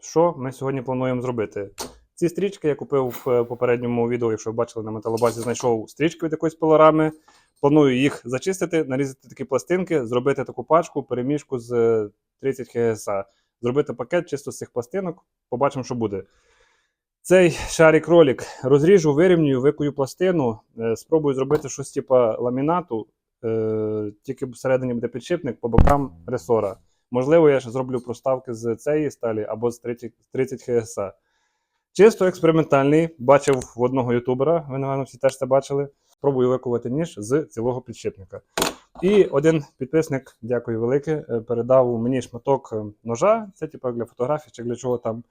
що ми сьогодні плануємо зробити? Ці стрічки я купив в е, попередньому відео, якщо ви бачили на металобазі, знайшов стрічки від якоїсь пилорами. Планую їх зачистити, нарізати такі пластинки, зробити таку пачку, переміжку з е, 30 ХСА, зробити пакет чисто з цих пластинок. Побачимо, що буде. Цей шарик ролик розріжу, вирівнюю, викую пластину, е, спробую зробити щось типу ламінату, е, тільки всередині буде підшипник, по бокам ресора. Можливо, я ще зроблю проставки з цієї сталі або з 30, з 30 ХСА. Чисто експериментальний. Бачив в одного ютубера, ви, напевно, всі теж це бачили. Спробую викувати ніж з цілого підшипника. І один підписник, дякую велике, е, передав мені шматок е, ножа. Це типу для фотографій чи для чого там.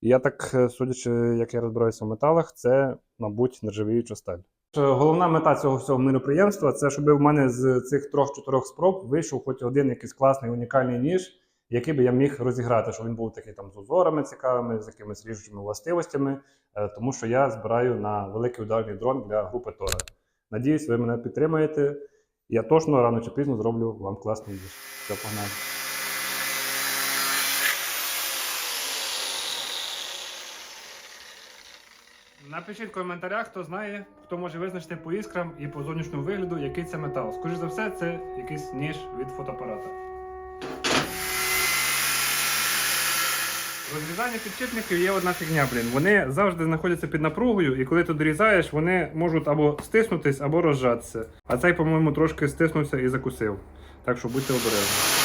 Я так, е, судячи, як я розбираюся в металах, це, мабуть, нержавіюча сталь. Е, Головна мета цього всього мероприємства це щоб в мене з цих трьох-чотирьох спроб вийшов хоч один якийсь класний унікальний ніж, який би я міг розіграти, щоб він був такий там з узорами цікавими, з якимись ріжучими властивостями, е, тому що я збираю на великий ударний дрон для групи Тора. Надіюсь, ви мене підтримаєте. Я точно рано чи пізно зроблю вам класний ніж. Все, погнали. Напишіть в коментарях, хто знає, хто може визначити по іскрам і по зовнішньому вигляду, який це метал. Скоріше за все, це якийсь ніж від фотоапарата. Розрізання підшипників є одна фігня, блін. Вони завжди знаходяться під напругою, і коли ти дорізаєш, вони можуть або стиснутись, або розжатися. А цей, по-моєму, трошки стиснувся і закусив. Так що будьте обережні.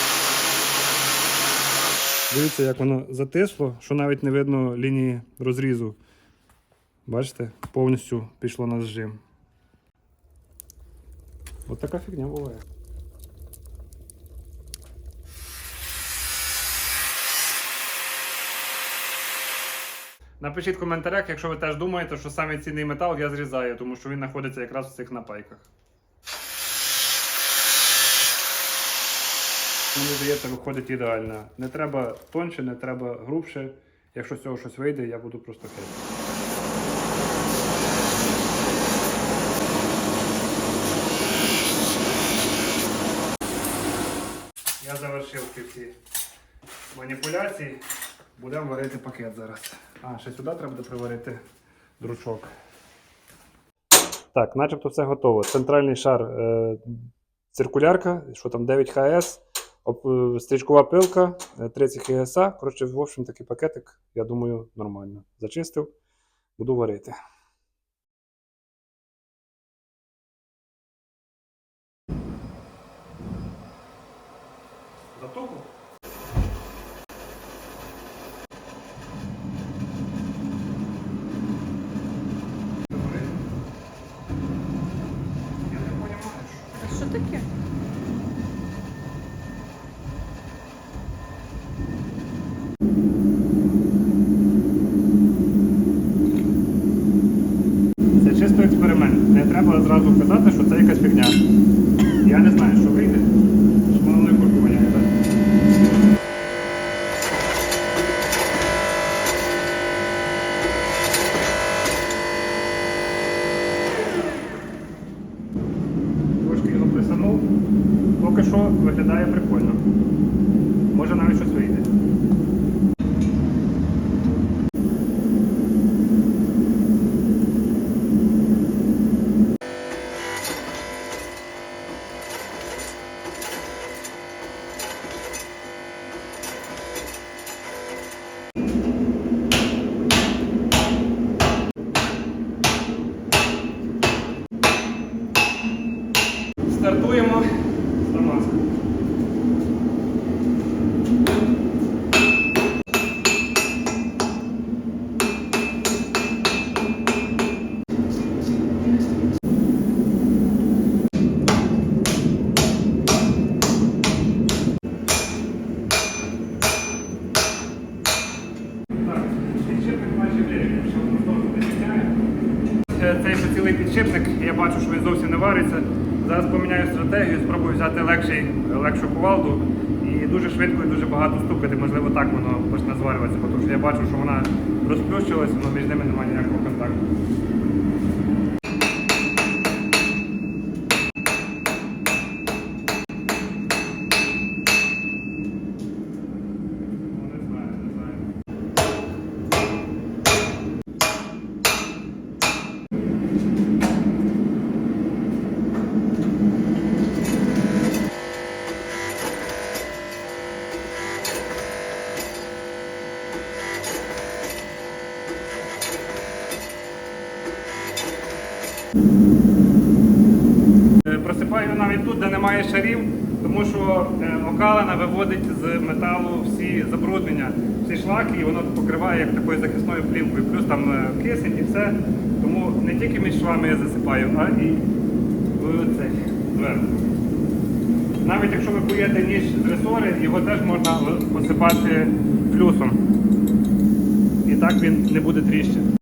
Дивіться, як воно затисло, що навіть не видно лінії розрізу. Бачите, повністю пішло на зжим. От така фігня буває. Напишіть в коментарях, якщо ви теж думаєте, що саме цінний метал я зрізаю, тому що він знаходиться якраз в цих напайках. Мені здається, виходить ідеально. Не треба тонше, не треба грубше. Якщо з цього щось вийде, я буду просто хейт. Я завершив ці всі маніпуляції. Будемо варити пакет зараз. А, ще сюди треба буде приварити дручок. Так, начебто все готово. Центральний шар е, циркулярка, що там 9 ХС, е, стрічкова пилка, е, 30 ХСА. Коротше, в общем, такий пакетик, я думаю, нормально. Зачистив, буду варити. Експеримент. Не треба зразу казати, що це якась фігня. Я не знаю, що вийде. Воно не кульку воняє, так? Трошки його присанув. Поки що виглядає прикольно. Може навіть щось вийде. Стартуємо з Дамаска. Так, підшипник майже вирішив, що воно знову не міняє. Е, Цей поцілий підшипник, я бачу, що він зовсім не вариться. Зараз поміняю стратегію, спробую взяти легший, легшу кувалду і дуже швидко і дуже багато стукати. Можливо, так воно почне зварюватися, тому що я бачу, що вона розплющилася, але між ними немає ніякого контакту. Просипаю навіть тут, де немає шарів, тому що е, окалина виводить з металу всі забруднення, всі шлаки, і воно покриває як такою захисною плівкою. Плюс там е, кисень і все. Тому не тільки між швами я засипаю, а і зверху. Навіть якщо ви куєте ніж з ресори, його теж можна посипати плюсом. І так він не буде тріщин.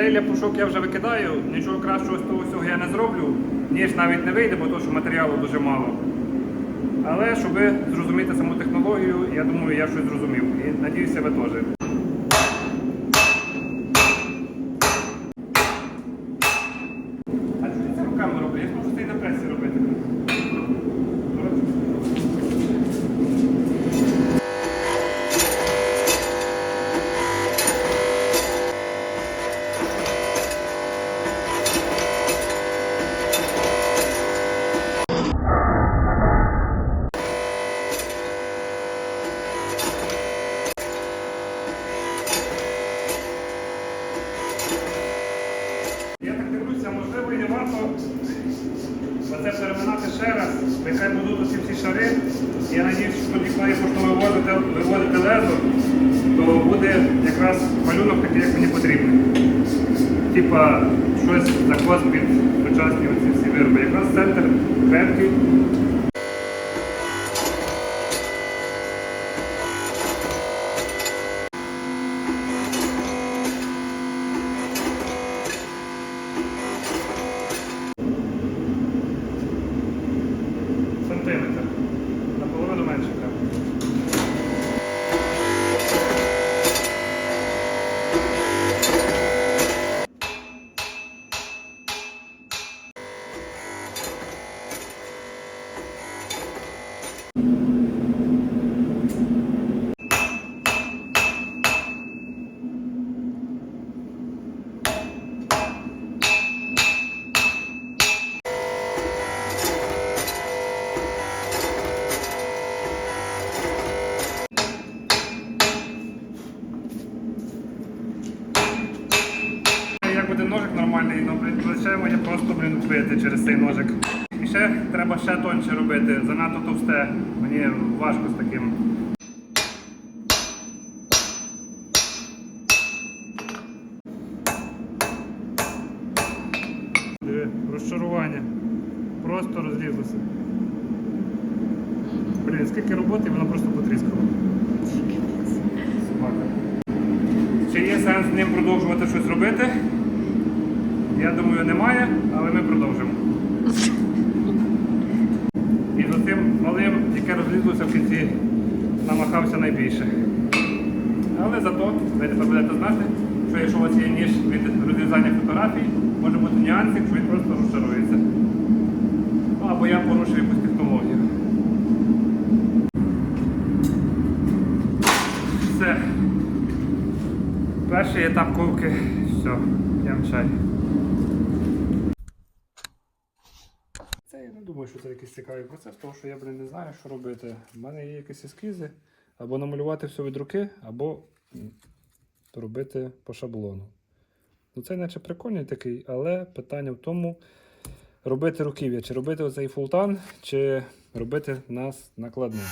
Цей ляпушок я вже викидаю, нічого кращого з того всього я не зроблю, ніж навіть не вийде, бо то, що матеріалу дуже мало. Але щоб зрозуміти саму технологію, я думаю, я щось зрозумів. І надіюся, ви теж. Нормальний, ну, блін, звичайно, я просто, блін, вбити через цей ножик. І ще треба ще тоньше робити, занадто товсте. Мені важко з таким. Диви, розчарування. Просто розлізлося. Блін, скільки роботи, воно просто потріскало. Собака. Чи є сенс з ним продовжувати щось робити? Я думаю, немає, але ми продовжимо. І за цим малим, яке в кінці, намахався найбільше. Але зато ви тепер будете знати, що якщо у вас є ніж від розрізання фотографій, може бути нюансик, що він просто розчарується. Ну або я порушив якусь технологію. Все. Перший етап ковки Все, п'ємо чай. Це це якийсь цікавий процес, тому що я, блін, не знаю, що робити. У мене є якісь ескізи, або намалювати все від руки, або робити по шаблону. Ну, це наче прикольний такий, але питання в тому, робити руків'я, чи робити оцей фултан, чи робити нас накладним.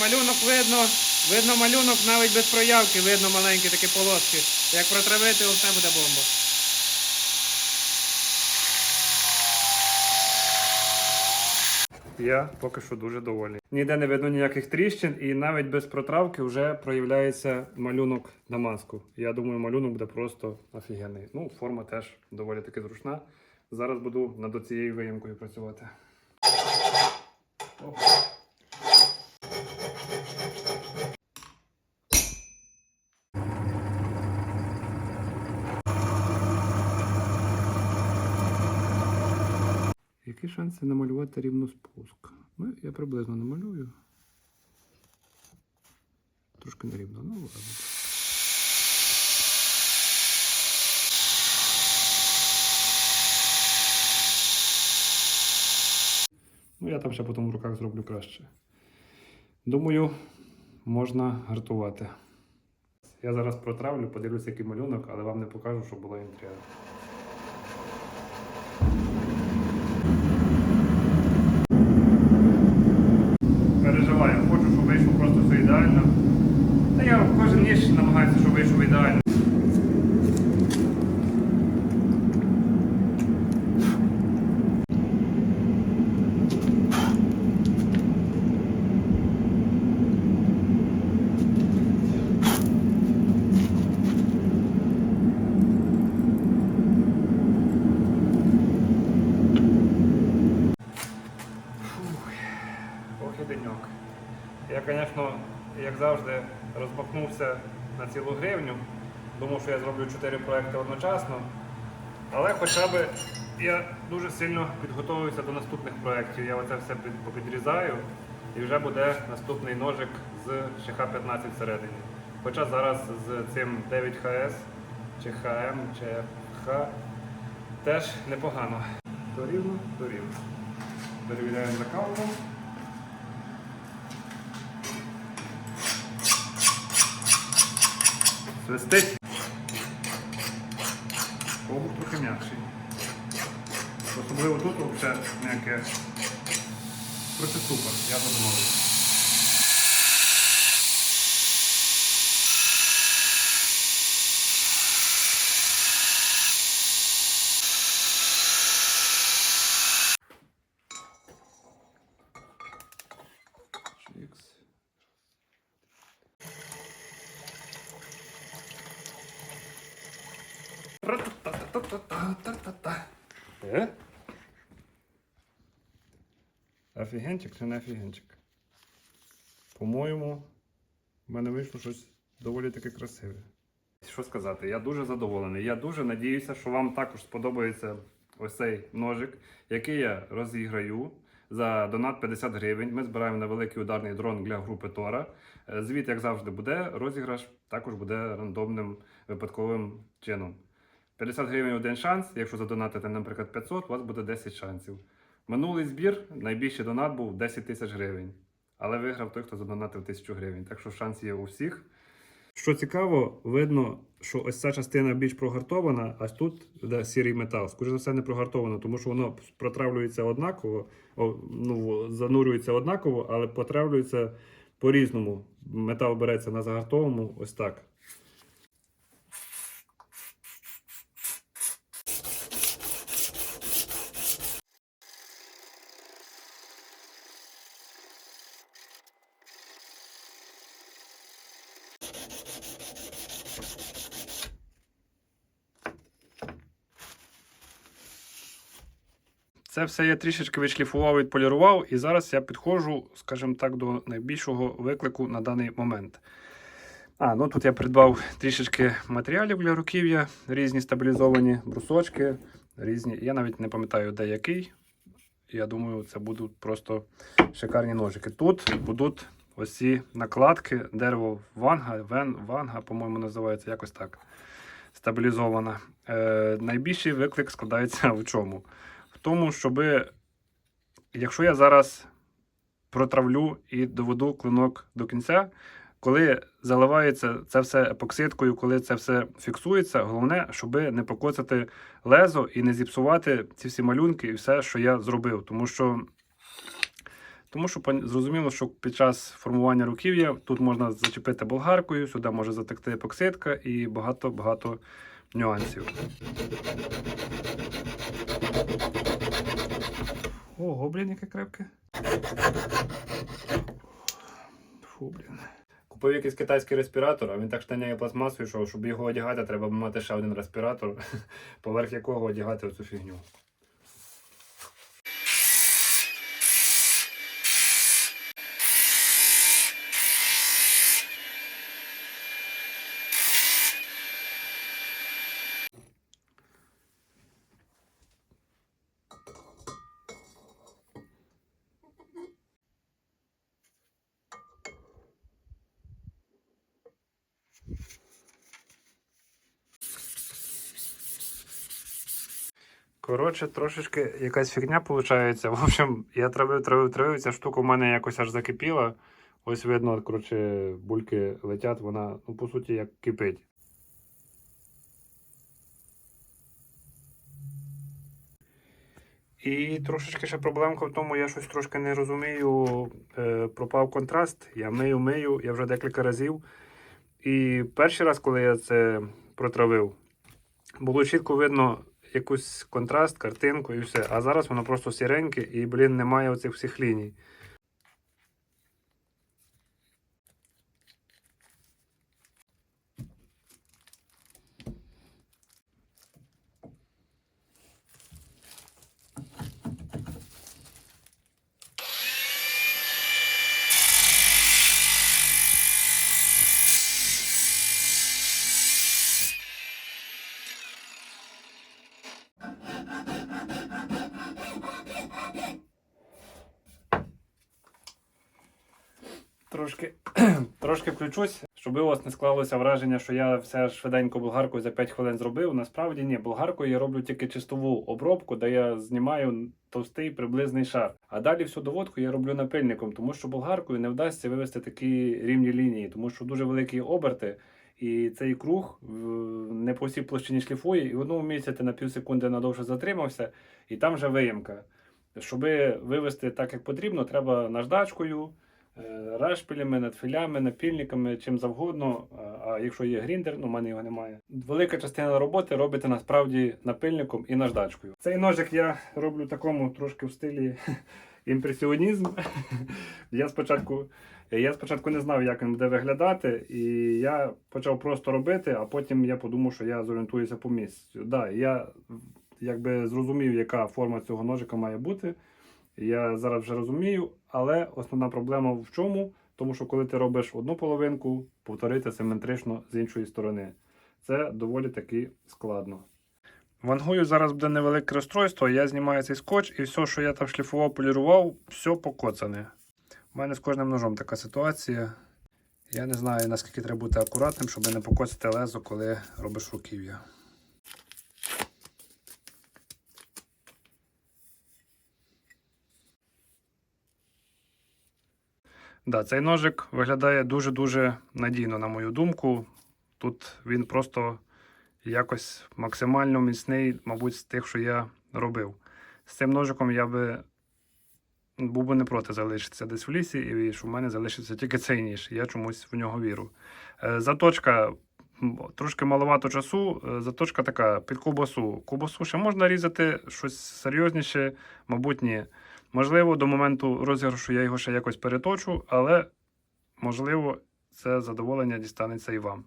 Малюнок видно, видно малюнок навіть без проявки, видно маленькі такі полоски. Як протравити, все буде бомба. Я поки що дуже довольний. Ніде не видно ніяких тріщин, і навіть без протравки вже проявляється малюнок на маску. Я думаю, малюнок буде просто офігенний. Ну, форма теж доволі таки зручна. Зараз буду над цією виїмкою працювати. О. Які шанси намалювати рівно спуск? Ну, я приблизно намалюю. Трошки нерівно, ну ладно. Ну, я там ще потім в руках зроблю краще. Думаю, можна гартувати. Я зараз протравлю, подивлюся, який малюнок, але вам не покажу, щоб була інтрига. переживаю. Хочу, щоб вийшло просто все ідеально. Та я кожен ніж намагаюся, щоб вийшов ідеально. Ох і деньок. Я, звісно, як завжди, розмахнувся на цілу гривню. Думав, що я зроблю 4 проекти одночасно. Але хоча б я дуже сильно підготовився до наступних проєктів. Я оце все під- попідрізаю і вже буде наступний ножик з ШХ-15 всередині. Хоча зараз з цим 9ХС чи ХМ чи Х теж непогано. То рівно, то рівно. Перевіряємо закалку. Свистить. Обух трохи м'якший. Особливо тут взагалі м'яке. Просто супер, я задоволений. Е? Офігенчик чи не офігенчик? По-моєму, в мене вийшло щось доволі таки красиве. Що сказати, я дуже задоволений. Я дуже надіюся, що вам також сподобається ось цей ножик, який я розіграю за донат 50 гривень. Ми збираємо на великий ударний дрон для групи Тора. Е, Звіт, як завжди, буде. Розіграш також буде рандомним випадковим чином. 50 гривень один шанс. Якщо задонатите, наприклад, 500, у вас буде 10 шансів. Минулий збір найбільший донат був 10 тисяч гривень. Але виграв той, хто задонатив 1000 гривень. Так що шанс є у всіх. Що цікаво, видно, що ось ця частина більш прогартована, а тут де сірий метал. Скоріше за все, не прогартовано, тому що воно протравлюється однаково, о, ну, занурюється однаково, але потравлюється по-різному. Метал береться на загартовому, ось так. Це все я трішечки відшліфував, відполірував, і зараз я підходжу, скажімо так, до найбільшого виклику на даний момент. А, ну тут я придбав трішечки матеріалів для руків'я, різні стабілізовані брусочки, різні. Я навіть не пам'ятаю, де який. Я думаю, це будуть просто шикарні ножики. Тут будуть ось ці накладки, дерево ванга, вен, ванга, по-моєму, називається якось так. Стабілізована. Е, найбільший виклик складається в чому? В тому, щоб якщо я зараз протравлю і доведу клинок до кінця, коли заливається це все епоксидкою, коли це все фіксується, головне, щоб не покоцати лезо і не зіпсувати ці всі малюнки і все, що я зробив. Тому що, тому що зрозуміло, що під час формування руків'я тут можна зачепити болгаркою, сюди може затекти епоксидка і багато-багато нюансів. Ого, блін, яке крепке. Фу, блін. Купив якийсь китайський респіратор, а він так штаняє пластмасою, що щоб його одягати, треба мати ще один респіратор, поверх якого одягати оцю фігню. Коротше, трошечки якась фігня виходить. В общем, я травив, травив, травив. Ця штука у мене якось аж закипіла. Ось видно, коротше, бульки летять, вона, ну, по суті, як кипить. І трошечки ще проблемка в тому, я щось трошки не розумію. Е, пропав контраст, я мию, мию, я вже декілька разів. І перший раз, коли я це протравив, було чітко видно якийсь контраст, картинку і все. А зараз воно просто сіреньке і, блін, немає оцих всіх ліній. Трошки, трошки включусь, щоб у вас не склалося враження, що я все швиденько болгаркою за 5 хвилин зробив. Насправді ні, болгаркою я роблю тільки чистову обробку, де я знімаю товстий приблизний шар. А далі всю доводку я роблю напильником, тому що болгаркою не вдасться вивести такі рівні лінії, тому що дуже великі оберти. І цей круг не по всій площині шліфує, і в одному місці ти на пів секунди надовше затримався, і там вже виємка. Щоб вивести так, як потрібно, треба наждачкою, е, решпилями, надфілями, напільниками, чим завгодно. А- А якщо є гріндер, ну в мене його немає. Велика частина роботи робиться насправді напильником і наждачкою. Цей ножик я роблю такому трошки в стилі імпресіонізм. Я спочатку. Я спочатку не знав, як він буде виглядати, і я почав просто робити, а потім я подумав, що я зорієнтуюся по місцю. Да, я якби зрозумів, яка форма цього ножика має бути. Я зараз вже розумію, але основна проблема в чому? Тому що коли ти робиш одну половинку, повторити симетрично з іншої сторони. Це доволі таки складно. Вангую зараз буде невелике розстройство, я знімаю цей скотч і все, що я там шліфував, полірував, все покоцане. У мене з кожним ножом така ситуація. Я не знаю, наскільки треба бути акуратним, щоб не покоцати лезо, коли робиш руків'я. Да, цей ножик виглядає дуже-дуже надійно, на мою думку. Тут він просто якось максимально міцний, мабуть, з тих, що я робив. З цим ножиком я би був би не проти залишитися десь в лісі, і що в мене залишиться тільки цей ніж. Я чомусь в нього вірю. Е, Заточка трошки маловато часу. е, Заточка така під ковбасу. Ковбасу ще можна різати, щось серйозніше, мабуть, ні. Можливо, до моменту розіграшу я його ще якось переточу, але можливо, це задоволення дістанеться і вам.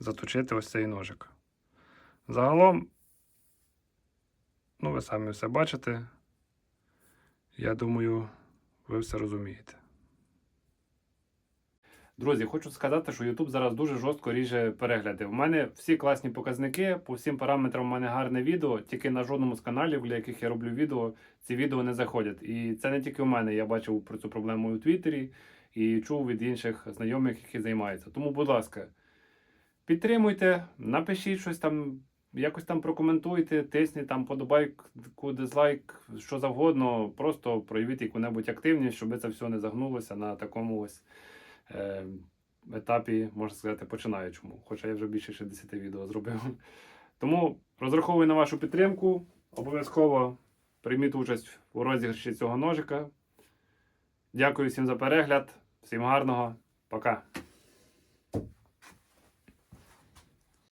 Заточити ось цей ножик. Загалом, ну, ви самі все бачите. Я думаю, ви все розумієте. Друзі, хочу сказати, що YouTube зараз дуже жорстко ріже перегляди. У мене всі класні показники, по всім параметрам у мене гарне відео, тільки на жодному з каналів, для яких я роблю відео, ці відео не заходять. І це не тільки у мене. Я бачив про цю проблему у Твіттері і чув від інших знайомих, які займаються. Тому, будь ласка, підтримуйте, напишіть щось там, якось там прокоментуйте, тисніть там подобайку, дизлайк, що завгодно. Просто проявіть яку-небудь активність, щоб це все не загнулося на такому ось етапі, можна сказати, починаючому. Хоча я вже більше 60 відео зробив. Тому розраховую на вашу підтримку. Обов'язково прийміть участь у розіграші цього ножика. Дякую всім за перегляд. Всім гарного. Пока.